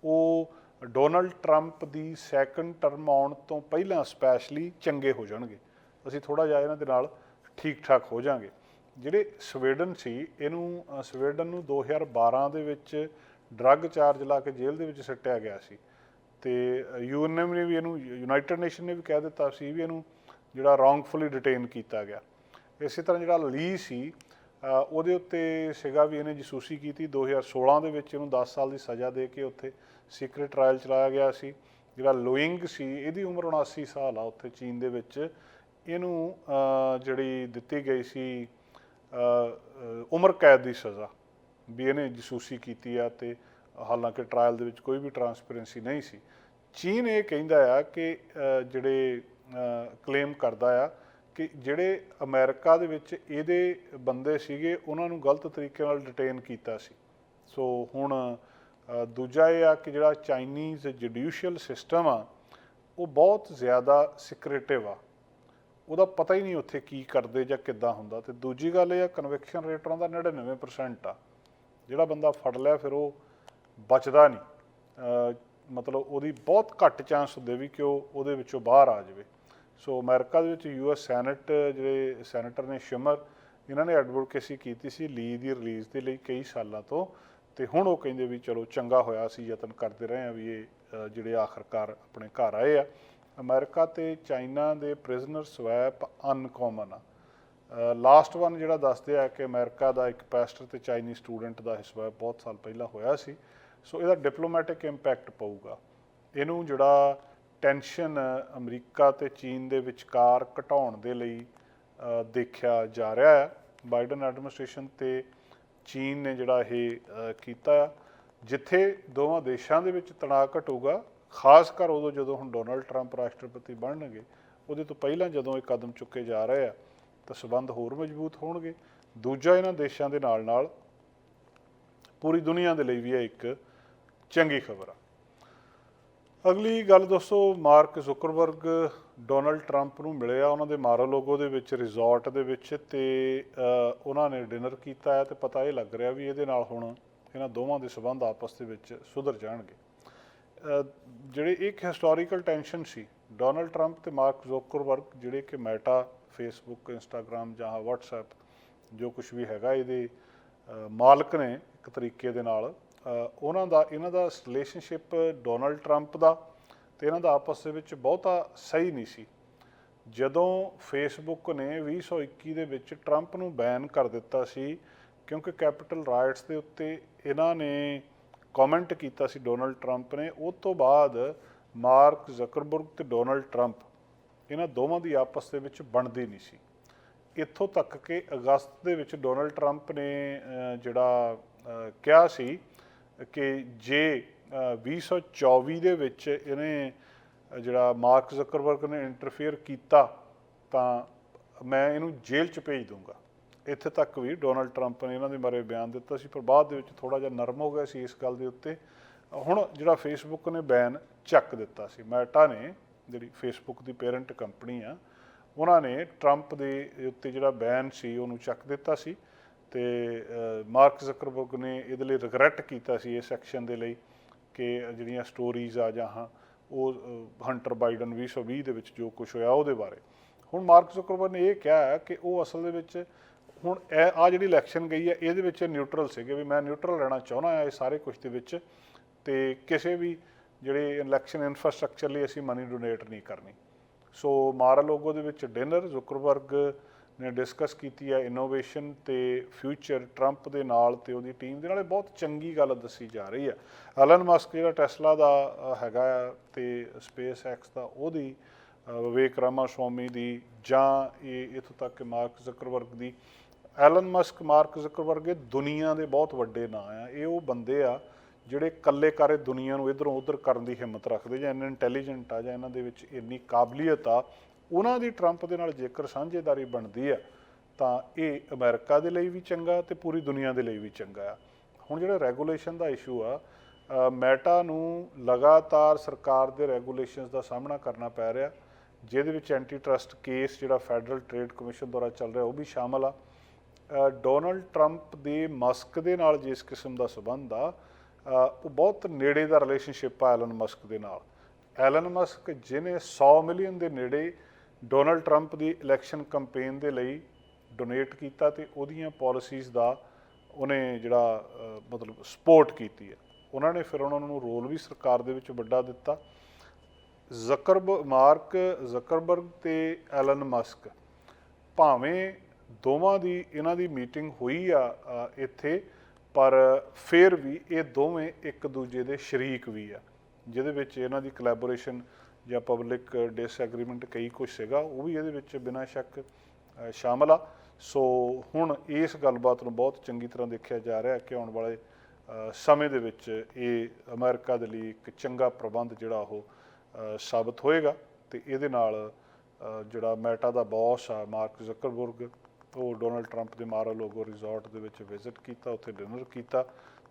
ਉਹ ਡੋਨਲਡ ਟਰੰਪ ਦੀ ਸੈਕੰਡ ਟਰਮ ਆਉਣ ਤੋਂ ਪਹਿਲਾਂ ਸਪੈਸ਼ਲੀ ਚੰਗੇ ਹੋ ਜਾਣਗੇ। ਅਸੀਂ ਥੋੜਾ ਜਿਹਾ ਇਹਨਾਂ ਦੇ ਨਾਲ ਠੀਕ ਠਾਕ ਹੋ ਜਾਾਂਗੇ। ਜਿਹੜੇ ਸਵੀਡਨ ਸੀ, ਇਹਨੂੰ ਸਵੀਡਨ ਨੂੰ 2012 ਦੇ ਵਿੱਚ ਡਰੱਗ ਚਾਰਜ ਲਾ ਕੇ ਜੇਲ੍ਹ ਦੇ ਵਿੱਚ ਸੱਟਿਆ ਗਿਆ ਸੀ। ਤੇ ਯੂਐਨਐਮ ਨੇ ਵੀ ਇਹਨੂੰ ਯੂਨਾਈਟਿਡ ਨੇਸ਼ਨ ਨੇ ਵੀ ਕਹਿ ਦਿੱਤਾ ਸੀ ਵੀ ਇਹਨੂੰ ਜਿਹੜਾ ਰੋਂਗਫੁਲੀ ਡਿਟੇਨ ਕੀਤਾ ਗਿਆ। ਇਸੇ ਤਰ੍ਹਾਂ ਜਿਹੜਾ ਲੀ ਸੀ ਉਹਦੇ ਉੱਤੇ ਸੀਗਾ ਵੀ ਇਹਨੇ ਜਸੂਸੀ ਕੀਤੀ 2016 ਦੇ ਵਿੱਚ ਇਹਨੂੰ 10 ਸਾਲ ਦੀ ਸਜ਼ਾ ਦੇ ਕੇ ਉੱਥੇ ਸੀਕ੍ਰੀਟ ਟ੍ਰਾਇਲ ਚਲਾਇਆ ਗਿਆ ਸੀ। ਜਿਹੜਾ ਲੋਇੰਗ ਸੀ, ਇਹਦੀ ਉਮਰ 79 ਸਾਲ ਆ ਉੱਥੇ ਚੀਨ ਦੇ ਵਿੱਚ। ਇਹਨੂੰ ਜਿਹੜੀ ਦਿੱਤੀ ਗਈ ਸੀ ਉਮਰ ਕੈਦ ਦੀ ਸਜ਼ਾ ਵੀ ਇਹਨੇ ਜਸੂਸੀ ਕੀਤੀ ਆ ਤੇ ਹਾਲਾਂਕਿ ਟ੍ਰਾਇਲ ਦੇ ਵਿੱਚ ਕੋਈ ਵੀ ਟਰਾਂਸਪੇਰੈਂਸੀ ਨਹੀਂ ਸੀ। ਚੀਨ ਇਹ ਕਹਿੰਦਾ ਆ ਕਿ ਜਿਹੜੇ ਕਲੇਮ ਕਰਦਾ ਆ ਕਿ ਜਿਹੜੇ ਅਮਰੀਕਾ ਦੇ ਵਿੱਚ ਇਹਦੇ ਬੰਦੇ ਸੀਗੇ, ਉਹਨਾਂ ਨੂੰ ਗਲਤ ਤਰੀਕੇ ਨਾਲ ਡਿਟੇਨ ਕੀਤਾ ਸੀ। ਸੋ ਹੁਣ ਦੂਜਾ ਇਹ ਆ ਕਿ ਜਿਹੜਾ ਚਾਈਨੀਜ਼ ਜੁਡੀਸ਼ੀਅਲ ਸਿਸਟਮ ਆ, ਉਹ ਬਹੁਤ ਜ਼ਿਆਦਾ ਸਿਕ੍ਰੀਟਿਵ ਆ। ਉਹਦਾ ਪਤਾ ਹੀ ਨਹੀਂ ਉੱਥੇ ਕੀ ਕਰਦੇ ਜਾਂ ਕਿੱਦਾਂ ਹੁੰਦਾ। ਤੇ ਦੂਜੀ ਗੱਲ ਇਹ ਆ ਕਨਵੈਕਸ਼ਨ ਰੇਟ ਉਹਨਾਂ ਦਾ 99% ਆ। ਜਿਹੜਾ ਬੰਦਾ ਫੜ ਲਿਆ, ਫਿਰ ਉਹ ਬਚਦਾ ਨਹੀਂ। ਮਤਲਬ ਉਹਦੀ ਬਹੁਤ ਘੱਟ ਚਾਂਸ ਹੁੰਦੇ ਵੀ ਕਿ ਉਹ ਉਹਦੇ ਵਿੱਚੋਂ ਬਾਹਰ ਆ ਜਾਵੇ। ਸੋ ਅਮਰੀਕਾ ਦੇ ਵਿੱਚ ਯੂਐਸ ਸੈਨੇਟ ਜਿਹੜੇ ਸੈਨੇਟਰ ਨੇ ਸ਼ਿਮਰ ਇਹਨਾਂ ਨੇ ਐਡਵੋਕੇਸੀ ਕੀਤੀ ਸੀ ਲੀ ਦੀ ਰਿਲੀਜ਼ ਦੇ ਲਈ ਕਈ ਸਾਲਾਂ ਤੋਂ। ਤੇ ਹੁਣ ਉਹ ਕਹਿੰਦੇ ਵੀ ਚਲੋ ਚੰਗਾ ਹੋਇਆ, ਅਸੀਂ ਯਤਨ ਕਰਦੇ ਰਹੇ ਆ ਵੀ ਇਹ ਜਿਹੜੇ ਆਖਰਕਾਰ ਆਪਣੇ ਘਰ ਆਏ ਆ। ਅਮਰੀਕਾ ਤੇ ਚਾਈਨਾ ਦੇ ਪ੍ਰਿਜ਼ਨਰ ਸਵੈਪ ਅਨਕੋਮਨ ਆ। ਲਾਸਟ ਵਨ ਜਿਹੜਾ ਦੱਸਦੇ ਆ ਕਿ ਅਮਰੀਕਾ ਦਾ ਇੱਕ ਪੈਸਟਰ ਤੇ ਚਾਈਨੀ ਸਟੂਡੈਂਟ ਦਾ ਸਵੈਪ ਬਹੁਤ ਸਾਲ ਪਹਿਲਾਂ ਹੋਇਆ ਸੀ। ਸੋ ਇਹਦਾ ਡਿਪਲੋਮੈਟਿਕ ਇੰਪੈਕਟ ਪਊਗਾ। ਇਹਨੂੰ ਜਿਹੜਾ ਟੈਨਸ਼ਨ ਅਮਰੀਕਾ ਤੇ ਚੀਨ ਦੇ ਵਿਚਕਾਰ ਘਟਾਉਣ ਦੇ ਲਈ ਦੇਖਿਆ ਜਾ ਰਿਹਾ ਹੈ। ਬਾਈਡਨ ਐਡਮਿਨਿਸਟ੍ਰੇਸ਼ਨ ਤੇ ਚੀਨ ਨੇ ਜਿਹੜਾ ਇਹ ਕੀਤਾ ਆ ਜਿੱਥੇ ਦੋਵਾਂ ਦੇਸ਼ਾਂ ਦੇ ਵਿੱਚ ਤਣਾਅ ਘਟੂਗਾ, ਖਾਸ ਕਰ ਉਦੋਂ ਜਦੋਂ ਹੁਣ ਡੋਨਲਡ ਟਰੰਪ ਰਾਸ਼ਟਰਪਤੀ ਬਣਨਗੇ, ਉਹਦੇ ਤੋਂ ਪਹਿਲਾਂ ਜਦੋਂ ਇਹ ਕਦਮ ਚੁੱਕੇ ਜਾ ਰਹੇ ਆ, ਤਾਂ ਸਬੰਧ ਹੋਰ ਮਜ਼ਬੂਤ ਹੋਣਗੇ। ਦੂਜਾ ਇਹਨਾਂ ਦੇਸ਼ਾਂ ਦੇ ਨਾਲ ਨਾਲ ਪੂਰੀ ਦੁਨੀਆ ਦੇ ਲਈ ਵੀ ਇਹ ਇੱਕ ਚੰਗੀ ਖਬਰ ਆ। ਅਗਲੀ ਗੱਲ ਦੋਸਤੋ, ਮਾਰਕ ਜ਼ੁਕਰਬਰਗ ਡੋਨਲਡ ਟਰੰਪ ਨੂੰ ਮਿਲਿਆ। ਉਹਨਾਂ ਦੇ ਮਾਰੋ-ਲੋਗੋ ਦੇ ਵਿੱਚ, ਰਿਜ਼ੋਰਟ ਦੇ ਵਿੱਚ ਤੇ ਉਹਨਾਂ ਨੇ ਡਿਨਰ ਕੀਤਾ ਹੈ ਤੇ ਪਤਾ ਇਹ ਲੱਗ ਰਿਹਾ ਵੀ ਇਹਦੇ ਨਾਲ ਹੁਣ ਇਹਨਾਂ ਦੋਵਾਂ ਦੇ ਸਬੰਧ ਆਪਸ ਦੇ ਵਿੱਚ ਸੁਧਰ ਜਾਣਗੇ। ਜਿਹੜੇ ਇੱਕ ਹਿਸਟੋਰੀਕਲ ਟੈਂਸ਼ਨ ਸੀ, ਡੋਨਲਡ ਟਰੰਪ ਤੇ ਮਾਰਕ ਜ਼ੁਕਰਬਰਗ, ਜਿਹੜੇ ਕਿ ਮੈਟਾ, ਫੇਸਬੁੱਕ ਇੰਸਟਾਗ੍ਰam ਜਾਂ WhatsApp ਜੋ ਕੁਝ ਵੀ ਹੈਗਾ ਇਹਦੇ ਮਾਲਕ ਨੇ ਇੱਕ ਤਰੀਕੇ ਦੇ ਨਾਲ ਉਹਨਾਂ ਦਾ, ਇਹਨਾਂ ਦਾ ਰਿਲੇਸ਼ਨਸ਼ਿਪ ਡੋਨਲਡ ਟਰੰਪ ਦਾ ਤੇ ਇਹਨਾਂ ਦਾ ਆਪਸ ਦੇ ਵਿੱਚ ਬਹੁਤਾ ਸਹੀ ਨਹੀਂ ਸੀ। ਜਦੋਂ ਫੇਸਬੁੱਕ ਨੇ 2021 ਦੇ ਵਿੱਚ ਟਰੰਪ ਨੂੰ ਬੈਨ ਕਰ ਦਿੱਤਾ ਸੀ, ਕਿਉਂਕਿ ਕੈਪੀਟਲ ਰਾਈਟਸ ਦੇ ਉੱਤੇ ਇਹਨਾਂ ਨੇ ਕਮੈਂਟ ਕੀਤਾ ਸੀ ਡੋਨਲਡ ਟਰੰਪ ਨੇ ਉਸ ਤੋਂ ਬਾਅਦ ਮਾਰਕ ਜ਼ਕਰਬਰਗ ਤੇ ਡੋਨਲਡ ਟਰੰਪ ਇਹਨਾਂ ਦੋਵਾਂ ਦੀ ਆਪਸ ਦੇ ਵਿੱਚ ਬਣਦੀ ਨਹੀਂ ਸੀ। ਇੱਥੋਂ ਤੱਕ ਕਿ ਅਗਸਤ ਦੇ ਵਿੱਚ ਡੋਨਲਡ ਟਰੰਪ ਨੇ ਜਿਹੜਾ ਕਿਹਾ ਸੀ ਕਿ ਜੇ ਅਹ, 2024 ਦੇ ਵਿੱਚ ਇਹਨੇ ਜਿਹੜਾ ਮਾਰਕ ਜ਼ਕਰਬਰਗ ਨੇ ਇੰਟਰਫੇਅਰ ਕੀਤਾ ਤਾਂ ਮੈਂ ਇਹਨੂੰ ਜੇਲ੍ਹ 'ਚ ਭੇਜ ਦੂੰਗਾ ਇੱਥੇ ਤੱਕ ਵੀ ਡੋਨਲਡ ਟਰੰਪ ਨੇ ਇਹਨਾਂ ਦੇ ਬਾਰੇ ਬਿਆਨ ਦਿੱਤਾ ਸੀ ਪਰ ਬਾਅਦ ਦੇ ਵਿੱਚ ਥੋੜਾ ਜਿਹਾ ਨਰਮ ਹੋ ਗਿਆ ਸੀ ਇਸ ਗੱਲ ਦੇ ਉੱਤੇ। ਹੁਣ ਜਿਹੜਾ ਫੇਸਬੁੱਕ ਨੇ ਬੈਨ ਚੱਕ ਦਿੱਤਾ ਸੀ ਮੈਟਾ ਨੇ ਜਿਹੜੀ ਫੇਸਬੁੱਕ ਦੀ ਪੇਰੈਂਟ ਕੰਪਨੀ ਆ ਉਹਨਾਂ ਨੇ ਟਰੰਪ ਦੇ ਉੱਤੇ ਜਿਹੜਾ ਬੈਨ ਸੀ ਉਹਨੂੰ ਚੱਕ ਦਿੱਤਾ ਸੀ। ਤੇ ਮਾਰਕ ਜ਼ਕਰਬਰਗ ਨੇ ਇਹਦੇ ਲਈ ਰਿਗਰੈਟ ਕੀਤਾ ਸੀ ਇਸ ਐਕਸ਼ਨ ਦੇ ਲਈ ਕਿ ਜਿਹੜੀਆਂ ਸਟੋਰੀਜ਼ ਆ ਜਾਂ ਹਾਂ, ਉਹ ਹੰਟਰ ਬਾਈਡਨ 2020 ਦੇ ਵਿੱਚ ਜੋ ਕੁਝ ਹੋਇਆ ਉਹਦੇ ਬਾਰੇ। ਹੁਣ ਮਾਰਕ ਜ਼ੁਕਰਬਰਗ ਨੇ ਇਹ ਕਿਹਾ ਕਿ ਉਹ ਅਸਲ ਦੇ ਵਿੱਚ ਹੁਣ ਇਹ ਆ ਜਿਹੜੀ ਇਲੈਕਸ਼ਨ ਗਈ ਹੈ, ਇਹਦੇ ਵਿੱਚ ਨਿਊਟਰਲ ਸੀਗੇ ਵੀ ਮੈਂ ਨਿਊਟਰਲ ਰਹਿਣਾ ਚਾਹੁੰਦਾ ਆ ਇਹ ਸਾਰੇ ਕੁਝ ਦੇ ਵਿੱਚ ਤੇ ਕਿਸੇ ਵੀ ਜਿਹੜੇ ਇਲੈਕਸ਼ਨ ਇਨਫਰਾਸਟ੍ਰਕਚਰ ਲਈ ਅਸੀਂ ਮਨੀ ਡੋਨੇਟ ਨਹੀਂ ਕਰਨੀ। ਸੋ ਮਾਰਾ ਲੋਗੋ ਦੇ ਵਿੱਚ ਡਿਨਰ ਜ਼ੁਕਰਬਰਗ ਨੇ ਡਿਸਕਸ ਕੀਤੀ ਹੈ ਇਨੋਵੇਸ਼ਨ ਤੇ ਫਿਊਚਰ ਟਰੰਪ ਦੇ ਨਾਲ ਤੇ ਉਹਦੀ ਟੀਮ ਦੇ ਨਾਲ, ਇਹ ਬਹੁਤ ਚੰਗੀ ਗੱਲ ਦੱਸੀ ਜਾ ਰਹੀ ਹੈ। ਐਲਨ ਮਸਕ ਜਿਹੜਾ ਟੈਸਲਾ ਦਾ ਹੈਗਾ ਆ ਤੇ ਸਪੇਸ ਐਕਸ ਦਾ, ਉਹਦੀ ਵਿਵੇਕ ਰਾਮਾ ਸਵਾਮੀ ਦੀ ਜਾਂ ਇਹ ਇਥੋਂ ਤੱਕ ਕਿ ਮਾਰਕ ਜ਼ਕਰਬਰਗ ਦੀ ਐਲਨ ਮਸਕ ਮਾਰਕ ਜ਼ਕਰਬਰਗ ਇਹ ਦੁਨੀਆ ਦੇ ਬਹੁਤ ਵੱਡੇ ਨਾਂ ਆ। ਇਹ ਉਹ ਬੰਦੇ ਆ ਜਿਹੜੇ ਇਕੱਲੇ ਕਾਰੇ ਦੁਨੀਆ ਨੂੰ ਇਧਰੋਂ ਉਧਰ ਕਰਨ ਦੀ ਹਿੰਮਤ ਰੱਖਦੇ ਜਾਂ ਇੰਨੇ ਇੰਟੈਲੀਜੈਂਟ ਆ ਜਾਂ ਇਹਨਾਂ ਦੇ ਵਿੱਚ ਇੰਨੀ ਕਾਬਲੀਅਤ ਆ ਉਹਨਾਂ ਦੀ ਟਰੰਪ ਦੇ ਨਾਲ ਜੇਕਰ ਸਾਂਝੇਦਾਰੀ ਬਣਦੀ ਆ ਤਾਂ ਇਹ ਅਮਰੀਕਾ ਦੇ ਲਈ ਵੀ ਚੰਗਾ ਤੇ ਪੂਰੀ ਦੁਨੀਆ ਦੇ ਲਈ ਵੀ ਚੰਗਾ ਆ। ਹੁਣ ਜਿਹੜਾ ਰੈਗੂਲੇਸ਼ਨ ਦਾ ਇਸ਼ੂ ਆ ਮੈਟਾ ਨੂੰ ਲਗਾਤਾਰ ਸਰਕਾਰ ਦੇ ਰੈਗੂਲੇਸ਼ਨਸ ਦਾ ਸਾਹਮਣਾ ਕਰਨਾ ਪੈ ਰਿਹਾ, ਜਿਹਦੇ ਵਿੱਚ ਐਂਟੀ ਟਰਸਟ ਕੇਸ ਜਿਹੜਾ ਫੈਡਰਲ ਟ੍ਰੇਡ ਕਮਿਸ਼ਨ ਦੁਆਰਾ ਚੱਲ ਰਿਹਾ, ਉਹ ਵੀ ਸ਼ਾਮਲ ਆ। ਡੋਨਲਡ ਟਰੰਪ ਦੇ ਮਸਕ ਦੇ ਨਾਲ ਜਿਸ ਕਿਸਮ ਦਾ ਸਬੰਧ ਆ ਉਹ ਬਹੁਤ ਨੇੜੇ ਦਾ ਰਿਲੇਸ਼ਨਸ਼ਿਪ ਆ ਐਲਨ ਮਸਕ ਦੇ ਨਾਲ। ਐਲਨ ਮਸਕ ਜਿਹਨੇ 100 ਮਿਲੀਅਨ ਦੇ ਨੇੜੇ ਡੋਨਲਡ ਟਰੰਪ ਦੀ ਇਲੈਕਸ਼ਨ ਕੈਂਪੇਨ ਦੇ ਲਈ ਡੋਨੇਟ ਕੀਤਾ ਤੇ ਉਹਦੀਆਂ ਪਾਲਿਸੀਜ਼ ਦਾ ਉਹਨੇ ਜਿਹੜਾ ਮਤਲਬ ਸਪੋਰਟ ਕੀਤੀ ਹੈ। ਉਹਨਾਂ ਨੇ ਫਿਰ ਉਹਨਾਂ ਨੂੰ ਰੋਲ ਵੀ ਸਰਕਾਰ ਦੇ ਵਿੱਚ ਵੱਡਾ ਦਿੱਤਾ। ਜ਼ਕਰਬ ਮਾਰਕ ਜ਼ਕਰਬਰਗ ਤੇ ਐਲਨ ਮਸਕ ਭਾਵੇਂ ਦੋਵਾਂ ਦੀ, ਇਹਨਾਂ ਦੀ ਮੀਟਿੰਗ ਹੋਈ ਆ ਇੱਥੇ, ਪਰ ਫਿਰ ਵੀ ਇਹ ਦੋਵੇਂ ਇੱਕ ਦੂਜੇ ਦੇ ਸ਼ਰੀਕ ਵੀ ਆ, ਜਿਹਦੇ ਵਿੱਚ ਇਹਨਾਂ ਦੀ ਕੋਲੈਬੋਰੇਸ਼ਨ ਜਾਂ ਪਬਲਿਕ ਡਿਸਐਗਰੀਮੈਂਟ ਕਈ ਕੁਝ ਸੀਗਾ ਉਹ ਵੀ ਇਹਦੇ ਵਿੱਚ ਬਿਨਾਂ ਸ਼ੱਕ ਅ, ਸ਼ਾਮਲ ਆ। ਸੋ ਹੁਣ ਇਸ ਗੱਲਬਾਤ ਨੂੰ ਬਹੁਤ ਚੰਗੀ ਤਰ੍ਹਾਂ ਦੇਖਿਆ ਜਾ ਰਿਹਾ ਕਿ ਆਉਣ ਵਾਲੇ ਸਮੇਂ ਦੇ ਵਿੱਚ ਇਹ ਅਮਰੀਕਾ ਦੇ ਲਈ ਇੱਕ ਚੰਗਾ ਪ੍ਰਬੰਧ ਜਿਹੜਾ ਉਹ ਸਾਬਤ ਹੋਏਗਾ ਤੇ ਇਹਦੇ ਨਾਲ ਜਿਹੜਾ ਮੈਟਾ ਦਾ ਬੌਸ ਆ ਮਾਰਕ ਜ਼ਕਰਬਰਗ ਉਹ ਡੋਨਲਡ ਟਰੰਪ ਦੇ ਮਾਰਾ ਲੋਗੋ ਰਿਜ਼ੋਰਟ ਦੇ ਵਿੱਚ ਵਿਜ਼ਿਟ ਕੀਤਾ ਉੱਥੇ ਡਿਨਰ ਕੀਤਾ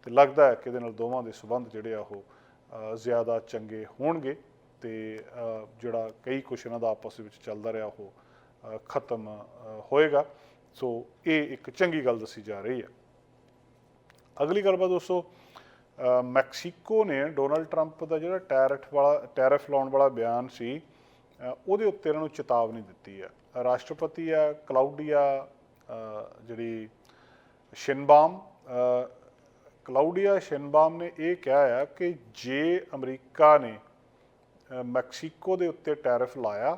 ਤੇ ਲੱਗਦਾ ਹੈ ਕਿ ਇਹਦੇ ਨਾਲ ਦੋਵਾਂ ਦੇ ਸਬੰਧ ਜਿਹੜੇ ਆ ਉਹ ਜ਼ਿਆਦਾ ਚੰਗੇ ਹੋਣਗੇ। ਤੇ ਜਿਹੜਾ ਕਈ ਕੁਛ ਇਹਨਾਂ ਦਾ ਆਪਸ ਵਿੱਚ ਚੱਲਦਾ ਰਿਹਾ ਉਹ ਖਤਮ ਹੋਏਗਾ। ਸੋ ਇਹ ਇੱਕ ਚੰਗੀ ਗੱਲ ਦੱਸੀ ਜਾ ਰਹੀ ਹੈ। ਅਗਲੀ ਗੱਲਬਾਤ ਦੋਸਤੋ ਮੈਕਸੀਕੋ ਨੇ ਡੋਨਲਡ ਟਰੰਪ ਦਾ ਜਿਹੜਾ ਟੈਰਿਫ ਵਾਲਾ ਟੈਰਿਫ ਲਾਉਣ ਵਾਲਾ ਬਿਆਨ ਸੀ ਉਹਦੇ ਉੱਤੇ ਇਹਨਾਂ ਨੂੰ ਚੇਤਾਵਨੀ ਦਿੱਤੀ ਹੈ। ਰਾਸ਼ਟਰਪਤੀ ਆ ਕਲਾਉਡੀਆ ਜਿਹੜੀ ਸ਼ਿਨਬਾਮ ਅ, ਕਲਾਉਡੀਆ ਸ਼ਿਨਬਾਮ ਨੇ ਇਹ ਕਿਹਾ ਹੈ ਕਿ ਜੇ ਅਮਰੀਕਾ ਨੇ ਮੈਕਸੀਕੋ ਦੇ ਉੱਤੇ ਟੈਰਿਫ ਲਾਇਆ,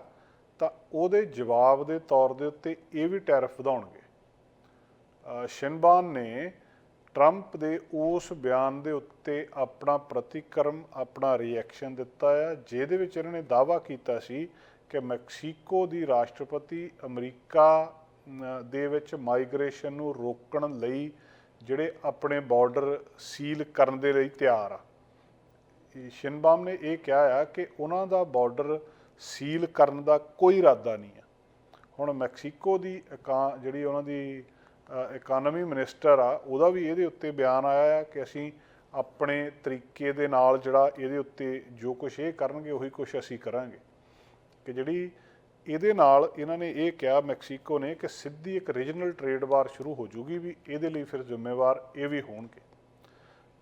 ਤਾਂ ਉਹਦੇ ਜਵਾਬ ਦੇ ਤੌਰ ਦੇ ਉੱਤੇ ਇਹ ਵੀ ਟੈਰਿਫ ਵਧਾਉਣਗੇ। ਸ਼ਿਨਬਾਨ ਨੇ ਟਰੰਪ ਦੇ ਉਸ ਬਿਆਨ ਦੇ ਉੱਤੇ ਆਪਣਾ ਪ੍ਰਤੀਕਰਮ, ਆਪਣਾ ਰਿਐਕਸ਼ਨ ਦਿੱਤਾ ਆ, ਜਿਹਦੇ ਵਿੱਚ ਇਹਨਾਂ ਨੇ ਦਾਅਵਾ ਕੀਤਾ ਸੀ ਕਿ ਮੈਕਸੀਕੋ ਦੀ ਰਾਸ਼ਟਰਪਤੀ ਅਮਰੀਕਾ ਦੇ ਵਿੱਚ ਮਾਈਗ੍ਰੇਸ਼ਨ ਨੂੰ ਰੋਕਣ ਲਈ ਜਿਹੜੇ ਆਪਣੇ ਬਾਰਡਰ ਸੀਲ ਕਰਨ ਦੇ ਲਈ ਤਿਆਰ ਆ। ਸ਼ਿਨਬਾਮ ਨੇ ਇਹ ਕਿਹਾ ਆ ਕਿ ਉਹਨਾਂ ਦਾ ਬਾਰਡਰ ਸੀਲ ਕਰਨ ਦਾ ਕੋਈ ਇਰਾਦਾ ਨਹੀਂ ਹੈ ਹੁਣ ਮੈਕਸੀਕੋ ਦੀ ਇਕਾ- ਜਿਹੜੀ ਉਹਨਾਂ ਦੀ ਇਕਾਨਮੀ ਮਿਨਿਸਟਰ ਆ, ਉਹਦਾ ਵੀ ਇਹਦੇ ਉੱਤੇ ਬਿਆਨ ਆਇਆ ਆ ਕਿ ਅਸੀਂ ਆਪਣੇ ਤਰੀਕੇ ਦੇ ਨਾਲ ਜਿਹੜਾ ਇਹਦੇ ਉੱਤੇ ਜੋ ਕੁਝ ਇਹ ਕਰਨਗੇ, ਉਹੀ ਕੁਝ ਅਸੀਂ ਕਰਾਂਗੇ। ਕਿ ਜਿਹੜੀ ਇਹਦੇ ਨਾਲ ਇਹਨਾਂ ਨੇ ਇਹ ਕਿਹਾ ਮੈਕਸੀਕੋ ਨੇ ਕਿ ਸਿੱਧੀ ਇੱਕ ਰੀਜਨਲ ਟ੍ਰੇਡ ਵਾਰ ਸ਼ੁਰੂ ਹੋ ਜੂਗੀ ਵੀ ਇਹਦੇ ਲਈ ਫਿਰ ਜ਼ਿੰਮੇਵਾਰ ਇਹ ਵੀ ਹੋਣਗੇ।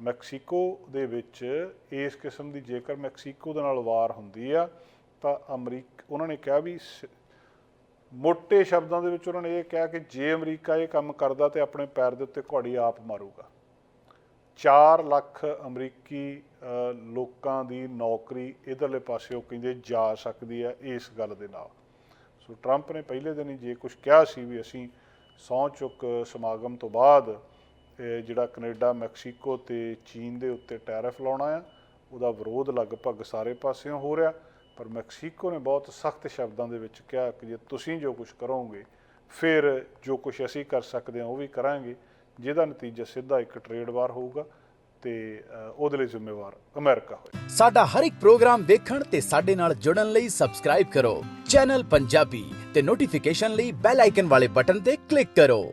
ਮੈਕਸੀਕੋ ਦੇ ਵਿੱਚ ਇਸ ਕਿਸਮ ਦੀ ਜੇਕਰ ਮੈਕਸੀਕੋ ਦੇ ਨਾਲ ਵਾਰ ਹੁੰਦੀ ਆ, ਤਾਂ ਅਮਰੀਕ, ਉਹਨਾਂ ਨੇ ਕਿਹਾ ਵੀ ਸ- ਮੋٹے ਸ਼ਬਦਾਂ ਦੇ ਵਿੱਚ ਉਹਨਾਂ ਨੇ ਇਹ ਕਿਹਾ ਕਿ ਜੇ ਅਮਰੀਕਾ ਇਹ ਕੰਮ ਕਰਦਾ ਤੇ ਆਪਣੇ ਪੈਰ ਦੇ ਉੱਤੇ ਘੋੜੀ ਆਪ ਮਾਰੂਗਾ। 4 ਲੱਖ ਅਮਰੀਕੀ ਲੋਕਾਂ ਦੀ ਨੌਕਰੀ ਇਧਰਲੇ ਪਾਸੇ ਉਹ ਕਹਿੰਦੇ ਜਾ ਸਕਦੀ ਹੈ ਇਸ ਗੱਲ ਦੇ ਨਾਲ। ਸੋ ਟਰੰਪ ਨੇ ਪਹਿਲੇ ਦਿਨ ਹੀ ਜੇ ਕੁਝ ਕਿਹਾ ਸੀ ਵੀ ਅਸੀਂ ਸਹੁੰ ਚੁੱਕ ਸਮਾਗਮ ਤੋਂ ਬਾਅਦ ਜਿਹੜਾ ਕੈਨੇਡਾ, ਮੈਕਸੀਕੋ ਤੇ ਚੀਨ ਦੇ ਉੱਤੇ ਟੈਰਿਫ ਲਾਉਣਾ ਆ, ਉਹਦਾ ਵਿਰੋਧ ਲਗਭਗ ਸਾਰੇ ਪਾਸਿਓਂ ਹੋ ਰਿਹਾ। ਪਰ ਮੈਕਸੀਕੋ ਨੇ ਬਹੁਤ ਸਖਤ ਸ਼ਬਦਾਂ ਦੇ ਵਿੱਚ ਕਿਹਾ ਕਿ ਜੇ ਤੁਸੀਂ ਜੋ ਕੁਝ ਕਰੋਗੇ, ਫਿਰ ਜੋ ਕੁਝ ਅਸੀਂ ਕਰ ਸਕਦੇ ਹਾਂ, ਉਹ ਵੀ ਕਰਾਂਗੇ। ਜਿਹਦਾ ਨਤੀਜਾ ਸਿੱਧਾ ਇੱਕ ਟ੍ਰੇਡ ਵਾਰ ਹੋਊਗਾ ਤੇ ਉਹਦੇ ਲਈ ਜ਼ਿੰਮੇਵਾਰ ਅਮਰੀਕਾ ਹੋਏ ਸਾਡਾ ਹਰ ਇੱਕ ਪ੍ਰੋਗਰਾਮ ਦੇਖਣ ਤੇ ਸਾਡੇ ਨਾਲ ਜੁੜਨ ਲਈ ਸਬਸਕ੍ਰਾਈਬ ਕਰੋ। ਚੈਨਲ ਪੰਜਾਬੀ ਤੇ ਨੋਟੀਫਿਕੇਸ਼ਨ ਲਈ ਬੈਲ ਆਈਕਨ ਵਾਲੇ ਬਟਨ ਤੇ ਕਲਿੱਕ ਕਰੋ।